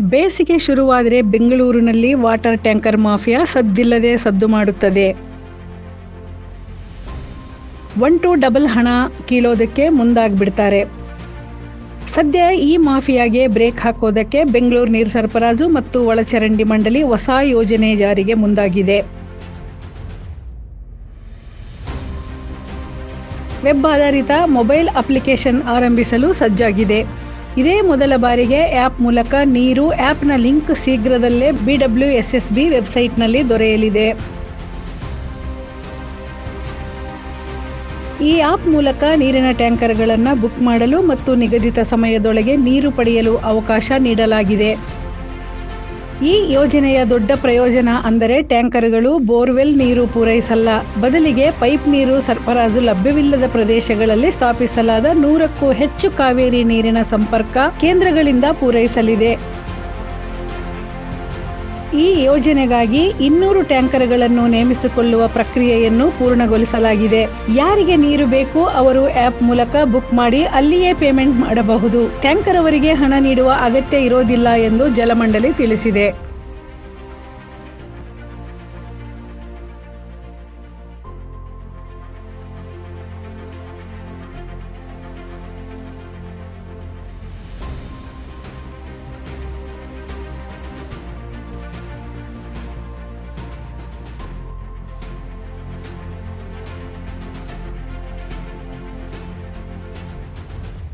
ಬೇಸಿಗೆ ಶುರುವಾದರೆ ಬೆಂಗಳೂರಿನಲ್ಲಿ water tanker mafia ಸದ್ದಿಲ್ಲದೆ ಸದ್ದು ಮಾಡುತ್ತದೆ. ಒನ್ ಟು ಡಬಲ್ ಹಣ ಕೀಳೋದಕ್ಕೆ ಮುಂದಾಗ್ಬಿಡ್ತಾರೆ. ಸದ್ಯ ಈ ಮಾಫಿಯಾಗೆ ಬ್ರೇಕ್ ಹಾಕೋದಕ್ಕೆ ಬೆಂಗಳೂರು ನೀರು ಸರಬರಾಜು ಮತ್ತು ಒಳಚರಂಡಿ ಮಂಡಳಿ ಹೊಸ ಯೋಜನೆ ಜಾರಿಗೆ ಮುಂದಾಗಿದೆ. ವೆಬ್ ಆಧಾರಿತ ಮೊಬೈಲ್ ಅಪ್ಲಿಕೇಶನ್ ಆರಂಭಿಸಲು ಸಜ್ಜಾಗಿದೆ. ಇದೇ ಮೊದಲ ಬಾರಿಗೆ ಆ್ಯಪ್ ಮೂಲಕ ನೀರು, ಆ್ಯಪ್ನ ಲಿಂಕ್ ಶೀಘ್ರದಲ್ಲೇ ಬಿಡಬ್ಲ್ಯೂ ಎಸ್ ಎಸ್ ಬಿ ವೆಬ್ಸೈಟ್ನಲ್ಲಿ ದೊರೆಯಲಿದೆ. ಈ ಆಪ್ ಮೂಲಕ ನೀರಿನ ಟ್ಯಾಂಕರ್ಗಳನ್ನು ಬುಕ್ ಮಾಡಲು ಮತ್ತು ನಿಗದಿತ ಸಮಯದೊಳಗೆ ನೀರು ಪಡೆಯಲು ಅವಕಾಶ ನೀಡಲಾಗಿದೆ. ಈ ಯೋಜನೆಯ ದೊಡ್ಡ ಪ್ರಯೋಜನ ಅಂದರೆ ಟ್ಯಾಂಕರ್ಗಳು, ಬೋರ್ವೆಲ್ ನೀರು ಪೂರೈಸಲ್ಲ. ಬದಲಿಗೆ ಪೈಪ್ ನೀರು ಸರಬರಾಜು ಲಭ್ಯವಿಲ್ಲದ ಪ್ರದೇಶಗಳಲ್ಲಿ ಸ್ಥಾಪಿಸಲಾದ ನೂರಕ್ಕೂ ಹೆಚ್ಚು ಕಾವೇರಿ ನೀರಿನ ಸಂಪರ್ಕ ಕೇಂದ್ರಗಳಿಂದ ಪೂರೈಸಲಿದೆ. ಈ ಯೋಜನೆಗಾಗಿ ಇನ್ನೂರು ಟ್ಯಾಂಕರ್ಗಳನ್ನು ನೇಮಿಸಿಕೊಳ್ಳುವ ಪ್ರಕ್ರಿಯೆಯನ್ನು ಪೂರ್ಣಗೊಳಿಸಲಾಗಿದೆ. ಯಾರಿಗೆ ನೀರು ಬೇಕು ಅವರು ಆಪ್ ಮೂಲಕ ಬುಕ್ ಮಾಡಿ ಅಲ್ಲಿಯೇ ಪೇಮೆಂಟ್ ಮಾಡಬಹುದು. ಟ್ಯಾಂಕರ್ ಅವರಿಗೆ ಹಣ ನೀಡುವ ಅಗತ್ಯ ಇರೋದಿಲ್ಲ ಎಂದು ಜಲಮಂಡಳಿ ತಿಳಿಸಿದೆ.